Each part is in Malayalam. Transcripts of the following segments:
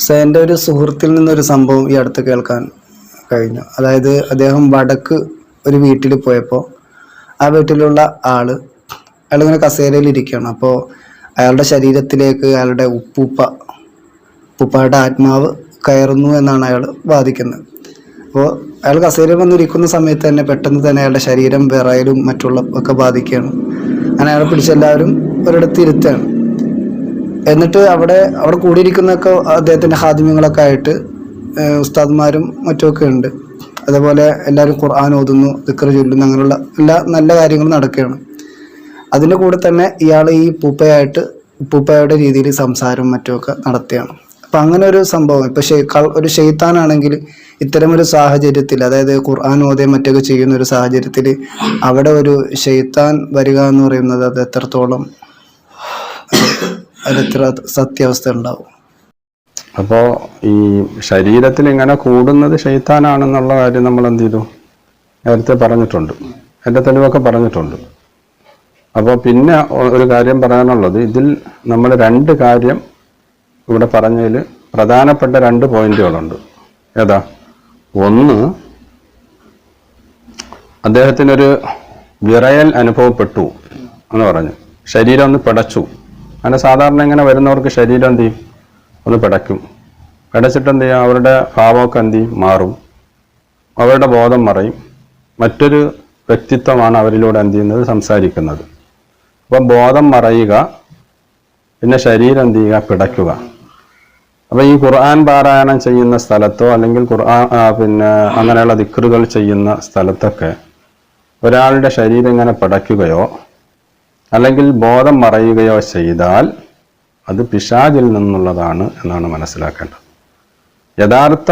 എന്റെ ഒരു സുഹൃത്തിൽ നിന്നൊരു സംഭവം ഈ അടുത്ത് കേൾക്കാൻ കഴിഞ്ഞു. അതായത് അദ്ദേഹം വടക്ക് ഒരു വീട്ടിൽ പോയപ്പോൾ ആ വീട്ടിലുള്ള ആൾ അയാളിങ്ങനെ കസേരയിൽ ഇരിക്കുകയാണ്. അപ്പോൾ അയാളുടെ ശരീരത്തിലേക്ക് അയാളുടെ ഉപ്പൂപ്പ ഉപ്പൂപ്പയുടെ ആത്മാവ് കയറുന്നു എന്നാണ് അയാൾ വാദിക്കുന്നത്. അപ്പോൾ അയാൾ കസേരയിൽ വന്നിരിക്കുന്ന സമയത്ത് തന്നെ പെട്ടെന്ന് തന്നെ അയാളുടെ ശരീരം വിറയലും മറ്റുള്ള ഒക്കെ ബാധിക്കുകയാണ്. അങ്ങനെ അയാളെ പിടിച്ചെല്ലാവരും ഒരിടത്ത് ഇരുത്തുകയാണ്. എന്നിട്ട് അവിടെ അവിടെ കൂടിയിരിക്കുന്നൊക്കെ അദ്ദേഹത്തിന്റെ ഹാദിമ്യങ്ങളൊക്കെ ആയിട്ട് ഉസ്താദ്മാരും മറ്റുമൊക്കെ ഉണ്ട്. അതേപോലെ എല്ലാവരും ഖുർആൻ ഓതുന്നു ദിക്കർ ചൊല്ലുന്നു അങ്ങനെയുള്ള എല്ലാ നല്ല കാര്യങ്ങളും നടക്കുകയാണ്. അതിന്റെ കൂടെ തന്നെ ഇയാൾ ഈ പൂപ്പയായിട്ട് പൂപ്പയുടെ രീതിയിൽ സംസാരം മറ്റുമൊക്കെ നടത്തുകയാണ്. അപ്പം അങ്ങനെ ഒരു സംഭവം ഇപ്പം ഷെയ് ഒരു ഷെയ്ത്താനാണെങ്കിൽ ഇത്തരമൊരു സാഹചര്യത്തിൽ അതായത് ഖുർആൻ ഓതേ മറ്റൊക്കെ ചെയ്യുന്ന ഒരു സാഹചര്യത്തിൽ അവിടെ ഒരു ഷെയ്ത്താൻ വരിക എന്ന് പറയുന്നത് അത് എത്രത്തോളം അതിലെത്ര സത്യാവസ്ഥ ഉണ്ടാവും അപ്പോൾ ഈ ശരീരത്തിൽ ഇങ്ങനെ കൂടുന്നത് ഷെയ്ത്താനാണെന്നുള്ള കാര്യം നമ്മൾ എന്ത് ചെയ്തു നേരത്തെ പറഞ്ഞിട്ടുണ്ട്. എന്റെ തെളിവൊക്കെ പറഞ്ഞിട്ടുണ്ട്. അപ്പോൾ പിന്നെ ഒരു കാര്യം പറയാനുള്ളത്. ഇതിൽ നമ്മൾ രണ്ട് കാര്യം ഇവിടെ പറഞ്ഞതിൽ പ്രധാനപ്പെട്ട രണ്ട് പോയിന്റുകളുണ്ട്. ഏതാ? ഒന്ന് അദ്ദേഹത്തിനൊരു വിറയൽ അനുഭവപ്പെട്ടു എന്ന് പറഞ്ഞു. ശരീരം ഒന്ന് പിടച്ചു. അങ്ങനെ സാധാരണ ഇങ്ങനെ വരുന്നവർക്ക് ശരീരം എന്ത് ചെയ്യും? ഒന്ന് പിടയ്ക്കും. പിടച്ചിട്ട് എന്ത് ചെയ്യും? അവരുടെ ഭാവമൊക്കെ എന്ത് ചെയ്യും? മാറും. അവരുടെ ബോധം മറയും. മറ്റൊരു വ്യക്തിത്വമാണ് അവരിലൂടെ എന്ത് ചെയ്യുന്നത്? സംസാരിക്കുന്നത്. അപ്പം ബോധം മറയുക പിന്നെ ശരീരം എന്ത് ചെയ്യുക? പിടയ്ക്കുക. അപ്പം ഈ ഖുർആൻ പാരായണം ചെയ്യുന്ന സ്ഥലത്തോ അല്ലെങ്കിൽ ഖുർആൻ പിന്നെ അങ്ങനെയുള്ള ദിക്റുകൾ ചെയ്യുന്ന സ്ഥലത്തൊക്കെ ഒരാളുടെ ശരീരം ഇങ്ങനെ പിടയ്ക്കുകയോ അല്ലെങ്കിൽ ബോധം മറയുകയോ ചെയ്താൽ അത് പിശാചിൽ നിന്നുള്ളതാണ് എന്നാണ് മനസ്സിലാക്കേണ്ടത്. യഥാർത്ഥ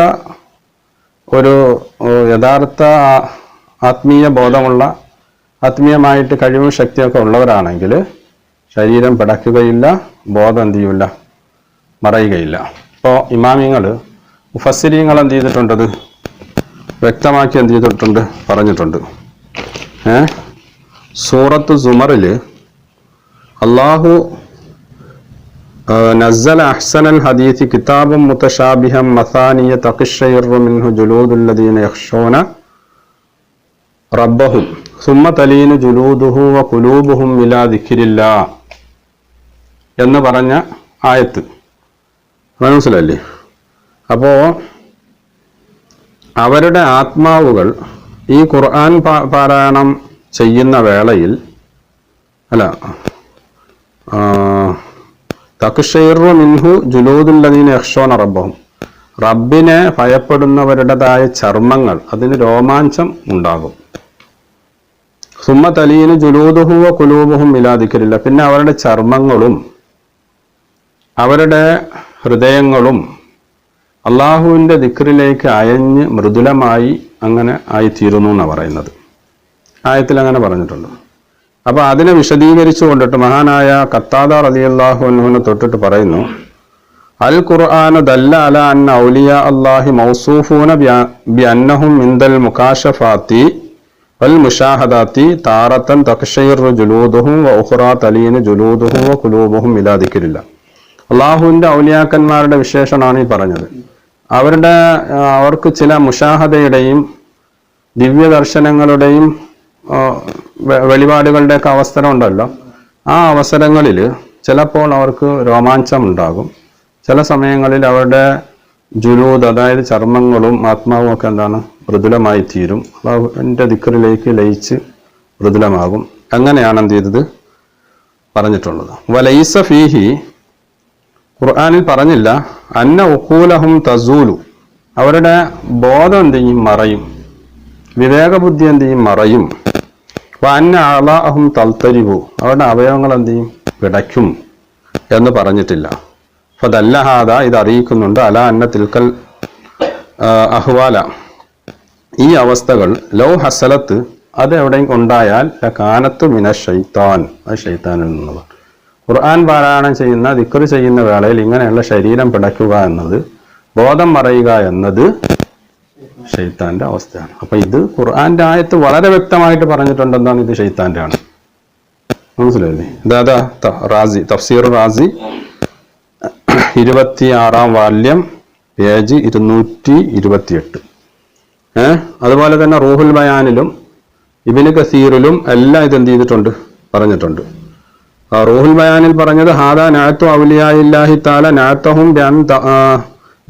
ഒരു യഥാർത്ഥ ആത്മീയ ബോധമുള്ള ആത്മീയമായിട്ട് കഴിവും ശക്തിയൊക്കെ ഉള്ളവരാണെങ്കിൽ ശരീരം പിടക്കുകയില്ല ബോധം എന്ത് ചെയ്യില്ല മറയുകയില്ല. ഇപ്പോൾ ഇമാമിങ്ങൾ മുഫസ്സിരിങ്ങൾ എന്ത് ചെയ്തിട്ടുണ്ടത് വ്യക്തമാക്കി എന്ത് ചെയ്തിട്ടുണ്ട്? പറഞ്ഞിട്ടുണ്ട്. ഏ? സൂറത്ത് സുമറിൽ അള്ളാഹു നസ്സൽ അഹ്സനൽ ഹദീത് കിതാബും മുത്തഷാബിഹം മസാനിയ തഖിഷയുറുമിൻഹു ജുലൂദുല്ലദീന യഖ്ഷൂന റബ്ബഹും. സുമ്മ തലീനു ജുലൂദുഹു വ കുലൂബുഹും ഇലാ ദിക്രില്ലാ എന്ന് പറഞ്ഞ ആയത്ത്. മനസ്സിലല്ലേ അപ്പോൾ അവരുടെ ആത്മാവുകൾ ഈ ഖുർആൻ പാരായണം ചെയ്യുന്ന വേളയിൽ അല്ല തക്ഷൈറു മിൻഹു ജുലൂദുല്ലദീന യക്ഷോന റബ്ബഹും. റബ്ബിനെ ഭയപ്പെടുന്നവരുടേതായ ചർമ്മങ്ങൾ അതിന് രോമാഞ്ചം ഉണ്ടാകും. സുമ്മ തലീന് ജുലൂദുഹുവ കുലൂബുഹും ഇലാദിക്കരില്ല പിന്നെ അവരുടെ ചർമ്മങ്ങളും അവരുടെ ഹൃദയങ്ങളും അള്ളാഹുവിന്റെ ദിക്റിലേക്ക് അയഞ്ഞ് മൃദുലമായി അങ്ങനെ ആയിത്തീരുന്നു എന്നാണ് പറയുന്നത്. ആയത്തിൽ അങ്ങനെ പറഞ്ഞിട്ടുണ്ട്. അപ്പൊ അതിനെ വിശദീകരിച്ചു കൊണ്ടിട്ട് മഹാനായ കത്താദ റളിയല്ലാഹു അൻഹുവിനെ തൊട്ടിട്ട് പറയുന്നു അൽ ഖുർആന ദല്ല അല മൗസൂഫൂന വൽ ജുലൂദുഹും വ ജുലൂദുഹും വ അള്ളാഹുവിന്റെ ഔലിയാക്കന്മാരുടെ വിശേഷണമാണ് ഈ പറഞ്ഞത്. അവരുടെ അവർക്ക് ചില മുഷാഹദയുടെയും ദിവ്യദർശനങ്ങളുടെയും വെളിപാടുകളുടെയൊക്കെ അവസരം ഉണ്ടല്ലോ ആ അവസരങ്ങളിൽ ചിലപ്പോൾ അവർക്ക് രോമാഞ്ചം ഉണ്ടാകും ചില സമയങ്ങളിൽ അവരുടെ ജുലൂദ് അതായത് ചർമ്മങ്ങളും ആത്മാവും ഒക്കെ എന്താണ് മൃദുലമായി തീരും. അള്ളാഹുവിന്റെ ദിക്കറിലേക്ക് ലയിച്ച് മൃദുലമാകും. അങ്ങനെയാണ് എന്ത് ചെയ്തത്? പറഞ്ഞിട്ടുള്ളത്. വലൈസ ഫീഹി ഖുർആാനിൽ പറഞ്ഞില്ല അന്ന ഉഹൂലഹും തസൂലു. അവരുടെ ബോധം എന്തെയും മറയും. വിവേകബുദ്ധി എന്തെയും മറയും. അന്ന ആളാഹും തൽത്തരിവു അവരുടെ അവയവങ്ങൾ എന്ത് ചെയ്യും? വിടയ്ക്കും എന്ന് പറഞ്ഞിട്ടില്ല. അപ്പൊ ദല്ലഹാദ ഇത് അറിയിക്കുന്നുണ്ട്. അല അന്ന തിൽക്കൽ അഹ്വാല. ഈ അവസ്ഥകൾ ലോ ഹസലത്ത് അത് എവിടെയും ഉണ്ടായാൽ കാനത്ത് മിന ഷെയ്ത്താൻ അത് ഷെയ്ത്താനിൽ നിന്നുള്ളത് ഖുർആൻ പാരായണം ചെയ്യുന്ന ദിക്കറി ചെയ്യുന്ന വേളയിൽ ഇങ്ങനെയുള്ള ശരീരം പിടയ്ക്കുക എന്നത് ബോധം മറയുക എന്നത് ഷെയ്ത്താന്റെ അവസ്ഥയാണ്. അപ്പൊ ഇത് ഖുർആന്റെ ആയത്ത് വളരെ വ്യക്തമായിട്ട് പറഞ്ഞിട്ടുണ്ട് എന്താണ് ഇത് ഷെയ്ത്താന്റെ ആണ് മനസ്സിലായില്ലേ? ഇതാ റാസി തഫ്സീർ റാസി ഇരുപത്തി ആറാം വാല്യം പേജ് ഇരുന്നൂറ്റി ഇരുപത്തിയെട്ട്. ഏഹ് അതുപോലെ തന്നെ റൂഹുൽ ബയാനിലും ഇബിന് കസീറിലും എല്ലാം ഇത് എന്ത് ചെയ്തിട്ടുണ്ട്? പറഞ്ഞിട്ടുണ്ട്. റൂഹുൽ ബയാനിൽ പറഞ്ഞത് ഹാദാ നാത്തു ഔലിയായില്ലാഹി താല നാത്തഹും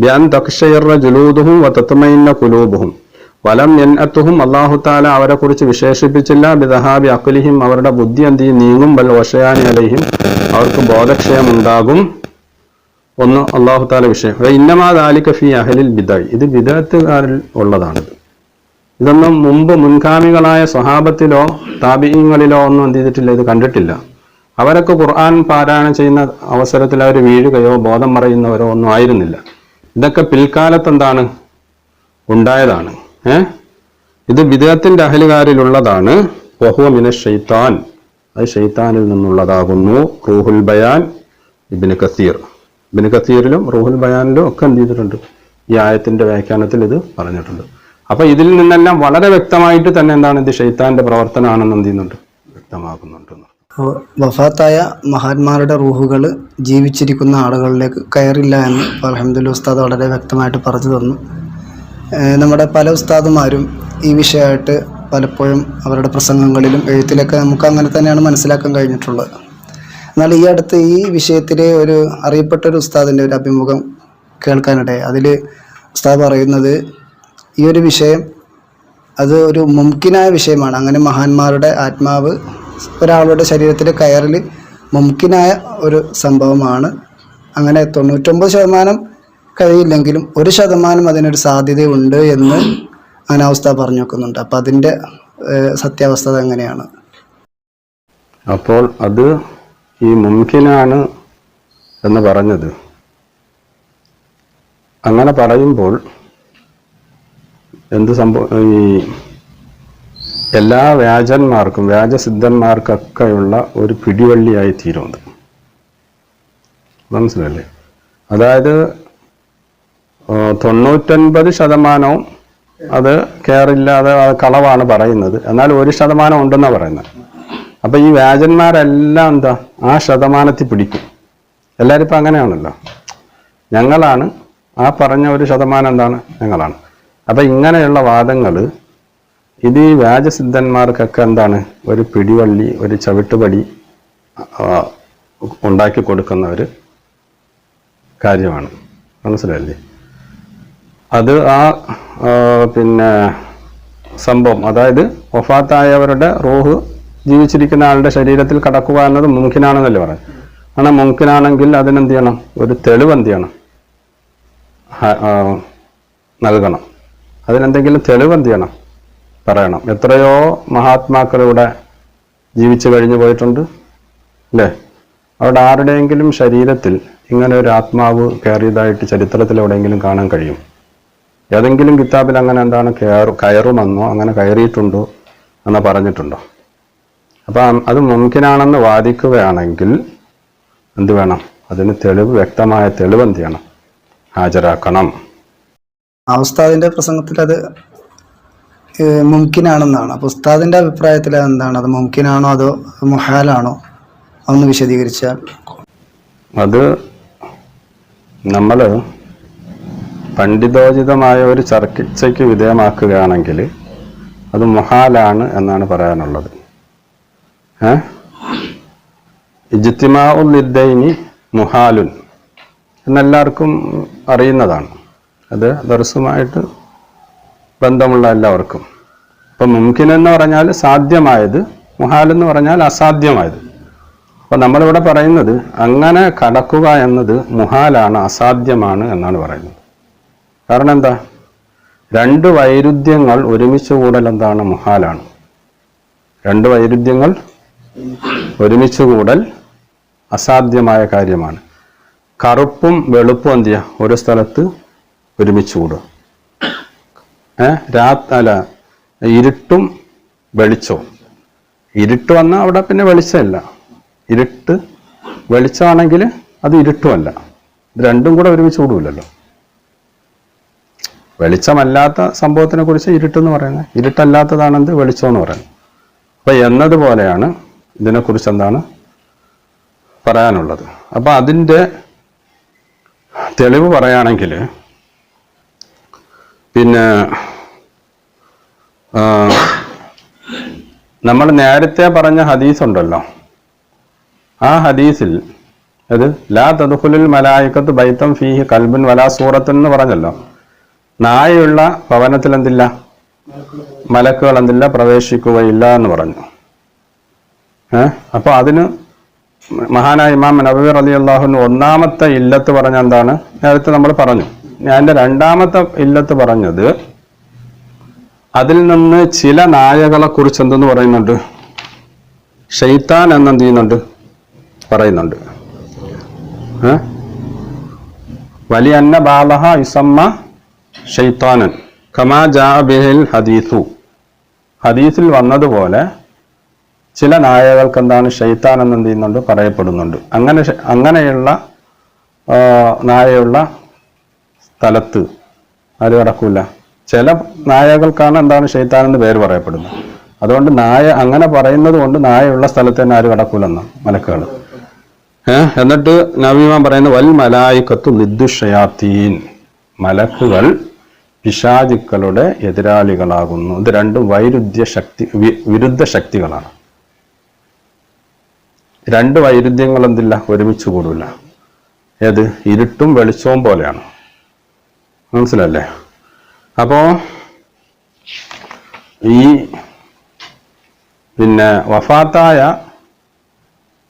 ബിഅൻ ത- ആ, ബിഅൻ തഖ്ശയറ ജുലൂദുഹും വതത്മയിന്ന ഖുലൂബുഹും വലം എൻഅത്തുഹും അല്ലാഹു താല അവരെ കുറിച്ച് വിശേഷിപ്പിച്ചില്ല. ബിദഹാബി അഖ്ലിഹിം അവരുടെ ബുദ്ധി എന്ത് നീങ്ങും. വൽ വശയാനി അലൈഹിം അവർക്ക് ബോധക്ഷയം ഉണ്ടാകും ഒന്ന് അള്ളാഹു താല വിഷയം. ഇന്നമാ ദാലിക ഫി അഹലിൽ ബിദായ് ഇത് ബിദഅത്തുകാരിൽ ഉള്ളതാണിത് ഇതൊന്നും മുമ്പ് മുൻഗാമികളായ സ്വഹാബത്തിലോ താപിയങ്ങളിലോ ഒന്നും എന്ത് ചെയ്തിട്ടില്ല ഇത് കണ്ടിട്ടില്ല. അവരൊക്കെ ഖുർആൻ പാരായണം ചെയ്യുന്ന അവസരത്തിൽ അവർ വീഴുകയോ ബോധം മറയുന്നവരോ ഒന്നും ആയിരുന്നില്ല. ഇതൊക്കെ പിൽക്കാലത്ത് എന്താണ് ഉണ്ടായതാണ്. ഏ? ഇത് ബിദഅത്തിന്റെ അഹലുകാരിലുള്ളതാണ്. വഹുവ മിന ഷെയ്ത്താൻ അത് ഷെയ്ത്താനിൽ നിന്നുള്ളതാകുന്നു. റൂഹുൽ ബയാൻ ഇബിന് കസീർ. ഇബിന് കസീറിലും റൂഹുൽ ബയാനിലും ഒക്കെ എന്ത് ചെയ്തിട്ടുണ്ട്? ഈ ആയത്തിന്റെ വ്യാഖ്യാനത്തിൽ ഇത് പറഞ്ഞിട്ടുണ്ട്. അപ്പൊ ഇതിൽ നിന്നെല്ലാം വളരെ വ്യക്തമായിട്ട് തന്നെ എന്താണ് ഇത് ഷെയ്ത്താന്റെ പ്രവർത്തനമാണെന്ന് എന്ത് ചെയ്യുന്നുണ്ട്? വ്യക്തമാക്കുന്നുണ്ട് വഫാത്തായ മഹാന്മാരുടെ റൂഹുകൾ ജീവിച്ചിരിക്കുന്ന ആളുകളിലേക്ക് കയറില്ല എന്ന് അലഹമ്മദുല്ല ഉസ്താദ് വളരെ വ്യക്തമായിട്ട് പറഞ്ഞു തന്നു. നമ്മുടെ പല ഉസ്താദുമാരും ഈ വിഷയമായിട്ട് പലപ്പോഴും അവരുടെ പ്രസംഗങ്ങളിലും എഴുത്തിലൊക്കെ നമുക്ക് അങ്ങനെ തന്നെയാണ് മനസ്സിലാക്കാൻ കഴിഞ്ഞിട്ടുള്ളത്. എന്നാൽ ഈ അടുത്ത് ഈ വിഷയത്തിലെ ഒരു അറിയപ്പെട്ട ഒരു ഉസ്താദിന്റെ ഒരു അഭിമുഖം കേൾക്കാനിടയായി അതിൽ ഉസ്താദ് പറയുന്നത് ഈ ഒരു വിഷയം അത് ഒരു മുംകിനായ വിഷയമാണ്. അങ്ങനെ മഹാന്മാരുടെ ആത്മാവ് ഒരാളുടെ ശരീരത്തിൽ കയറൽ മുമുക്കിനായ ഒരു സംഭവമാണ്. അങ്ങനെ തൊണ്ണൂറ്റൊമ്പത് ശതമാനം കഴിയില്ലെങ്കിലും ഒരു ശതമാനം അതിനൊരു സാധ്യതയുണ്ട് എന്ന് അനാവസ്ഥ പറഞ്ഞു വെക്കുന്നുണ്ട് അപ്പം അതിന്റെ സത്യാവസ്ഥ എങ്ങനെയാണ് അപ്പോൾ അത് ഈ മുംകിനാണ് എന്ന് പറഞ്ഞത്. അങ്ങനെ പറയുമ്പോൾ എന്ത് സംഭവം ഈ എല്ലാ വ്യാജന്മാർക്കും വ്യാജസിദ്ധന്മാർക്കൊക്കെയുള്ള ഒരു പിടിവള്ളിയായി തീരുന്നത് മനസ്സിലല്ലേ അതായത് തൊണ്ണൂറ്റൊൻപത് ശതമാനവും അത് കെയറില്ലാതെ കളവാണ് പറയുന്നത്. എന്നാൽ ഒരു ശതമാനം ഉണ്ടെന്നാണ് പറയുന്നത്. അപ്പൊ ഈ വ്യാജന്മാരെല്ലാം എന്താ? ആ ശതമാനത്തിൽ പിടിക്കും. എല്ലാവരും ഇപ്പം അങ്ങനെയാണല്ലോ. ഞങ്ങളാണ് ആ പറഞ്ഞ ഒരു ശതമാനം എന്താണ്? ഞങ്ങളാണ്. അപ്പൊ ഇങ്ങനെയുള്ള വാദങ്ങൾ ഇത് ഈ വ്യാജസിദ്ധന്മാർക്കൊക്കെ എന്താണ്? ഒരു പിടിവള്ളി ഒരു ചവിട്ടുപടി ഉണ്ടാക്കി കൊടുക്കുന്ന ഒരു കാര്യമാണ്. മനസ്സിലായില്ലേ? അത് ആ പിന്നെ സംഭവം. അതായത് വഫാത്തായവരുടെ റോഹ് ജീവിച്ചിരിക്കുന്ന ആളുടെ ശരീരത്തിൽ കടക്കുക എന്നത് മുംകിനാണെന്നല്ലേ പറയാം അങ്ങനെ മുംകിനാണെങ്കിൽ അതിനെന്ത് ചെയ്യണം? ഒരു തെളിവ് എന്ത് ചെയ്യണം? നൽകണം. അതിനെന്തെങ്കിലും തെളിവ് എന്ത് ചെയ്യണം? പറയണം. എത്രയോ മഹാത്മാക്കളിവിടെ ജീവിച്ചു കഴിഞ്ഞു പോയിട്ടുണ്ട് അല്ലേ? അവിടെ ആരുടെയെങ്കിലും ശരീരത്തിൽ ഇങ്ങനെ ഒരു ആത്മാവ് കയറിയതായിട്ട് ചരിത്രത്തിൽ എവിടെയെങ്കിലും കാണാൻ കഴിയും? ഏതെങ്കിലും കിതാബിൽ അങ്ങനെ എന്താണ് കയറു കയറുമെന്നോ അങ്ങനെ കയറിയിട്ടുണ്ടോ എന്ന് പറഞ്ഞിട്ടുണ്ടോ? അപ്പം അത് മുൻകിനാണെന്ന് വാദിക്കുകയാണെങ്കിൽ എന്ത് വേണം? അതിന് തെളിവ് വ്യക്തമായ തെളിവ് എന്ത് ചെയ്യണം? ഹാജരാക്കണം. ഉസ്താദിന്റെ പ്രസംഗത്തിൽ അത് മുംകിനാണെന്നാണ് അപ്പോൾ ഉസ്താദിന്റെ അഭിപ്രായത്തിൽ എന്താണ്? അത് മുംകിനാണോ അതോ മുഹാലാണോ? ഒന്ന് വിശദീകരിച്ചാൽ അത് നമ്മൾ പണ്ഡിതോചിതമായ ഒരു ചർച്ചയ്ക്ക് വിധേയമാക്കുകയാണെങ്കിൽ അത് മുഹാലാണ് എന്നാണ് പറയാനുള്ളത്. ഏ? ഇജ്തിമാഉദ്ദൈനി മുഹാലുൻ. എന്നെല്ലാവർക്കും അറിയുന്നതാണ്. അത് ദർസുമായിട്ട് ബന്ധമുള്ള എല്ലാവർക്കും. അപ്പം മുംകിൻ എന്ന് പറഞ്ഞാൽ സാധ്യമായത് മുഹാൽ എന്ന് പറഞ്ഞാൽ അസാധ്യമായത്. അപ്പൊ നമ്മളിവിടെ പറയുന്നത് അങ്ങനെ കടക്കുക എന്നത് മുഹാലാണ് അസാധ്യമാണ് എന്നാണ് പറയുന്നത്. കാരണം എന്താ? രണ്ട് വൈരുദ്ധ്യങ്ങൾ ഒരുമിച്ച് കൂടൽ എന്താണ്? മുഹാലാണ്. രണ്ട് വൈരുദ്ധ്യങ്ങൾ ഒരുമിച്ച് കൂടൽ അസാധ്യമായ കാര്യമാണ്. കറുപ്പും വെളുപ്പും എന്ത് ഒരു സ്ഥലത്ത് ഒരുമിച്ച് കൂടുക. രാത് അല്ല ഇരുട്ടും വെളിച്ചവും. ഇരുട്ട് വന്നാൽ അവിടെ പിന്നെ വെളിച്ചമല്ല. ഇരുട്ട് വെളിച്ചമാണെങ്കിൽ അത് ഇരുട്ടുമല്ല. രണ്ടും കൂടെ ഒരുമിച്ച് കൂടുമില്ലല്ലോ. വെളിച്ചമല്ലാത്ത സംഭവത്തിനെ കുറിച്ച് ഇരുട്ടെന്ന് പറയുന്നത്. ഇരുട്ടല്ലാത്തതാണെന്ത്? വെളിച്ചം എന്ന് പറയുന്നത്. അപ്പൊ എന്നതുപോലെയാണ് ഇതിനെക്കുറിച്ച് എന്താണ് പറയാനുള്ളത്. അപ്പൊ അതിന്റെ തെളിവ് പറയുകയാണെങ്കിൽ പിന്നെ നമ്മൾ നേരത്തെ പറഞ്ഞ ഹദീസ് ഉണ്ടല്ലോ ആ ഹദീസിൽ അത് ലാ തദുഖുലുൽ മലായിക്കത്ത് ബൈത്തം ഫീഹി കൽബുൻ വലാ സൂറത്തുൻ എന്ന് പറഞ്ഞല്ലോ. നായയുള്ള ഭവനത്തിൽ എന്തില്ല? മലക്കുകൾ എന്തില്ല? പ്രവേശിക്കുകയില്ല എന്ന് പറഞ്ഞു. ഏ? അപ്പൊ അതിന് മഹാനായ ഇമാം നബീർ അലി അള്ളാഹുന് ഒന്നാമത്തെ ഇല്ലത്ത് പറഞ്ഞ എന്താണ്? നേരത്തെ നമ്മൾ പറഞ്ഞു. ഞാൻ രണ്ടാമത്തെ ഇല്ലത്ത് പറഞ്ഞത് അതിൽ നിന്ന് ചില നായകളെ കുറിച്ച് എന്തെന്ന് പറയുന്നുണ്ട്? ഷെയ്ത്താൻ എന്നെന്ത് ചെയ്യുന്നുണ്ട്? പറയുന്നുണ്ട്? വലിയ അന്ന ബാലഹ ഇസമ്മ ഷെയ്ത്താനൻ. കമാ ജാ ബിഹിൽ ഹദീസു. ഹദീസിൽ വന്നതുപോലെ ചില നായകൾക്ക് എന്താണ് ഷെയ്ത്താൻ എന്ന് എന്ത് ചെയ്യുന്നുണ്ട്? പറയപ്പെടുന്നുണ്ട്. അങ്ങനെ അങ്ങനെയുള്ള നായയുള്ള സ്ഥലത്ത് ആരും അടക്കൂല. ചില നായകൾക്കാണ് എന്താണ് ഷെയ്ത്താൻ എന്ന് പേര് പറയപ്പെടുന്നത്. അതുകൊണ്ട് നായ അങ്ങനെ പറയുന്നത് കൊണ്ട് നായയുള്ള സ്ഥലത്ത് തന്നെ ആര് കിടക്കൂലെന്ന് മലക്കുകൾ ഏഹ് എന്നിട്ട് നവീമാൻ പറയുന്നത് വൽ മലായിക്കത്തു നിദ്ദുഷയാത്തീൻ. മലക്കുകൾ പിശാചുക്കളുടെ എതിരാളികളാകുന്നു. ഇത് രണ്ടും വൈരുദ്ധ്യ ശക്തി വിരുദ്ധ ശക്തികളാണ്. രണ്ട് വൈരുദ്ധ്യങ്ങൾ എന്തില്ല? ഒരുമിച്ച് കൂടില്ല ഏത്? ഇരുട്ടും വെളിച്ചവും പോലെയാണ്. മനസ്സിലല്ലേ അപ്പോ ഈ പിന്നെ വഫാത്തായ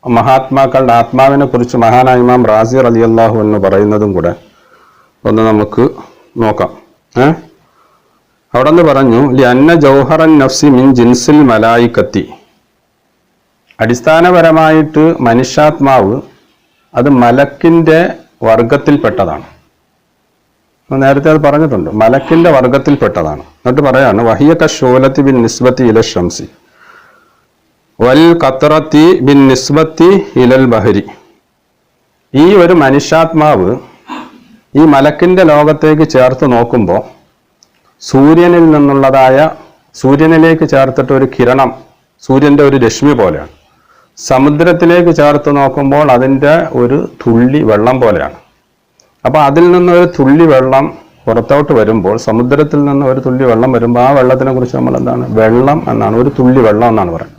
മഹാത്മാക്കളുടെ ആത്മാവിനെ കുറിച്ച് മഹാനായ ഇമാം അലി അള്ളാഹു എന്ന് പറയുന്നതും കൂടെ ഒന്ന് നമുക്ക് നോക്കാം. ഏ? അവിടെ നിന്ന് പറഞ്ഞു അന്ന ജൗഹറൻ നഫ്സി മിൻ ജിൻസിൽ മലായിക്കത്തി. അടിസ്ഥാനപരമായിട്ട് മനുഷ്യാത്മാവ് അത് മലക്കിന്റെ വർഗത്തിൽപ്പെട്ടതാണ്. നേരത്തെ അത് പറഞ്ഞിട്ടുണ്ട്. മലക്കിന്റെ വർഗത്തിൽപ്പെട്ടതാണ്. എന്നിട്ട് പറയാണ് വഹിയ ഷോലത്തി ബിൻ നിസ്ബത്തി ഇല ഷംസി. വൽ ഖത്തറത്തി ബിൻ നിസ്ബത്തി ഇലൽ ബഹരി. ഈ ഒരു മനുഷ്യാത്മാവ് ഈ മലക്കിന്റെ ലോകത്തേക്ക് ചേർത്ത് നോക്കുമ്പോൾ സൂര്യനിൽ നിന്നുള്ളതായ സൂര്യനിലേക്ക് ചേർത്തിട്ട് ഒരു കിരണം സൂര്യന്റെ ഒരു രശ്മി പോലെയാണ്. സമുദ്രത്തിലേക്ക് ചേർത്ത് നോക്കുമ്പോൾ അതിന്റെ ഒരു തുള്ളി വെള്ളം പോലെയാണ്. അപ്പൊ അതിൽ നിന്ന് ഒരു തുള്ളി വെള്ളം പുറത്തോട്ട് വരുമ്പോൾ സമുദ്രത്തിൽ നിന്ന് ഒരു തുള്ളി വെള്ളം വരുമ്പോൾ ആ വെള്ളത്തിനെ കുറിച്ച് നമ്മൾ എന്താണ്? വെള്ളം എന്നാണ് ഒരു തുള്ളി വെള്ളം എന്നാണ് പറയുന്നത്.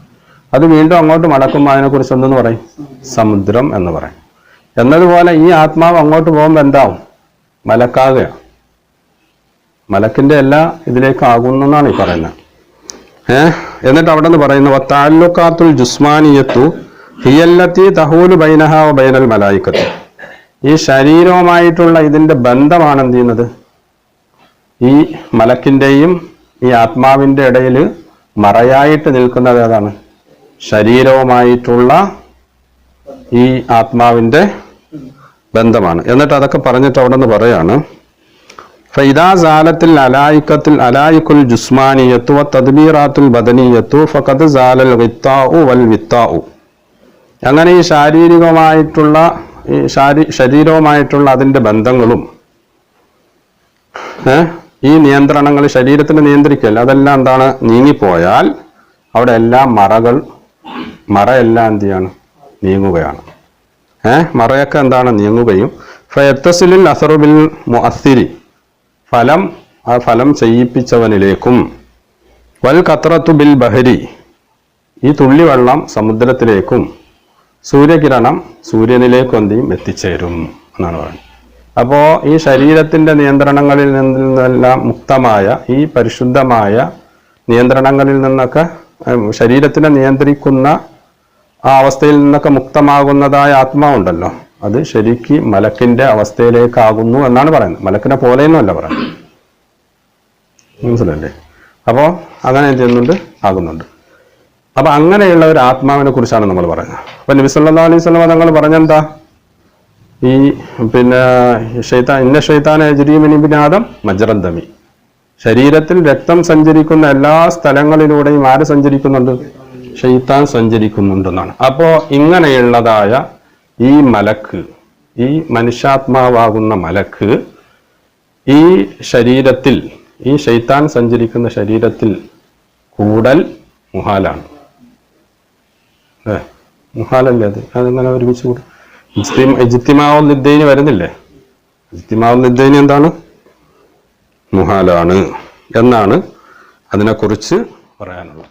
അത് വീണ്ടും അങ്ങോട്ട് മടക്കുമ്പോൾ അതിനെക്കുറിച്ച് എന്തെന്ന് പറയും? സമുദ്രം എന്ന് പറയും. എന്നതുപോലെ ഈ ആത്മാവ് അങ്ങോട്ട് പോകുമ്പോൾ എന്താവും? മലക്കാകുകയാണ് മലക്കിന്റെ എല്ലാ ഇതിലേക്ക് ആകുന്നു എന്നാണ് ഈ പറയുന്നത്. ഏഹ് എന്നിട്ട് അവിടെ നിന്ന് പറയുന്നു താലുക്കാത്തുൽ ജുസ്മാനിയത്തു ഹിയല്ലത്തി തഹൂലു ബൈനഹ ബൈനൽ മലായിക്കത്ത്. ഈ ശരീരവുമായിട്ടുള്ള ഇതിന്റെ ബന്ധമാണ് എന്ത് ചെയ്യുന്നത്? ഈ മലക്കിന്റെയും ഈ ആത്മാവിന്റെ ഇടയിൽ മറയായിട്ട് നിൽക്കുന്നത് ഏതാണ്? ശരീരവുമായിട്ടുള്ള ഈ ആത്മാവിന്റെ ബന്ധമാണ്. എന്നിട്ട് അതൊക്കെ പറഞ്ഞിട്ട് അവിടെ നിന്ന് പറയാണ് ഫൈദാ സാലത്തിൽ അലായിക്കത്തിൽ അലായിക്കുൽ ജുസ്മാനിയത്തു തദ്ബീറാത്തുൽ ബദനിയത്തു ഫഖദ് സാലൽ വിത്താഉ വൽ വിത്താഉ. അങ്ങനെ ഈ ശാരീരികമായിട്ടുള്ള ഈ ശാരീ ശരീരവുമായിട്ടുള്ള അതിന്റെ ബന്ധങ്ങളും ഈ നിയന്ത്രണങ്ങൾ ശരീരത്തിന് നിയന്ത്രിക്കല്ല അതെല്ലാം എന്താണ്? നീങ്ങിപ്പോയാൽ അവിടെ എല്ലാ മറകൾ മറയെല്ലാം എന്ത് ചെയ്യാണ്? നീങ്ങുകയാണ്. ഏഹ് മറയൊക്കെ എന്താണ്? നീങ്ങുകയും. ഫയത്തസിലിൽ അസറുബിൽ മുഅസ്സിരി ഫലം ആ ഫലം ചെയ്യിപ്പിച്ചവനിലേക്കും. വൽ കത്രത്തു ബിൽ ബഹരി ഈ തുള്ളിവെള്ളം സമുദ്രത്തിലേക്കും. സൂര്യകിരണം സൂര്യനിലേക്ക് എന്ത് ചെയ്യും? എത്തിച്ചേരും എന്നാണ് പറയുന്നത്. അപ്പോൾ ഈ ശരീരത്തിന്റെ നിയന്ത്രണങ്ങളിൽ നിന്നെല്ലാം മുക്തമായ ഈ പരിശുദ്ധമായ നിയന്ത്രണങ്ങളിൽ നിന്നൊക്കെ ശരീരത്തിനെ നിയന്ത്രിക്കുന്ന ആ അവസ്ഥയിൽ നിന്നൊക്കെ മുക്തമാകുന്നതായ ആത്മാവുണ്ടല്ലോ അത് ശരിക്ക് മലക്കിന്റെ അവസ്ഥയിലേക്കാകുന്നു എന്നാണ് പറയുന്നത്. മലക്കിനെ പോലെയൊന്നുമല്ല പറയുന്നത്. മനസ്സിലല്ലേ അപ്പോൾ അങ്ങനെ ചെയ്യുന്നുണ്ട് ആകുന്നുണ്ട്. അപ്പൊ അങ്ങനെയുള്ള ഒരു ആത്മാവിനെ കുറിച്ചാണ് നമ്മൾ പറയുന്നത്. അപ്പൊ നബി സല്ലല്ലാഹു അലൈഹി വസല്ലം തങ്ങൾ പറഞ്ഞെന്താ? ഈ പിന്നെ ഷെയ്ത്താൻ ഇന്ന ഷെയ്ത്താൻ എജരീമിനിബിനാദം മജറന്തമി ശരീരത്തിൽ രക്തം സഞ്ചരിക്കുന്ന എല്ലാ സ്ഥലങ്ങളിലൂടെയും ആര് സഞ്ചരിക്കുന്നുണ്ട്? ഷെയ്ത്താൻ സഞ്ചരിക്കുന്നുണ്ടെന്നാണ്. അപ്പോ ഇങ്ങനെയുള്ളതായ ഈ മലക്ക് ഈ മനുഷ്യാത്മാവാകുന്ന മലക്ക് ഈ ശരീരത്തിൽ ഈ ഷെയ്ത്താൻ സഞ്ചരിക്കുന്ന ശരീരത്തിൽ കൂടൽ മുഹാലാണ്. അല്ലേ? മുഹാലല്ലേ അത്? അതിങ്ങനെ ഒരുമിച്ച് കൂടും. മുസ്ലിം എജിത്തിമാവുൽ നിദ്ദൈന് വരുന്നില്ലേ? എജിത്തിമാവുൽ നിദ്ദൈന് എന്താണ്? മുഹാലാണ് എന്നാണ് അതിനെക്കുറിച്ച് പറയാനുള്ളത്.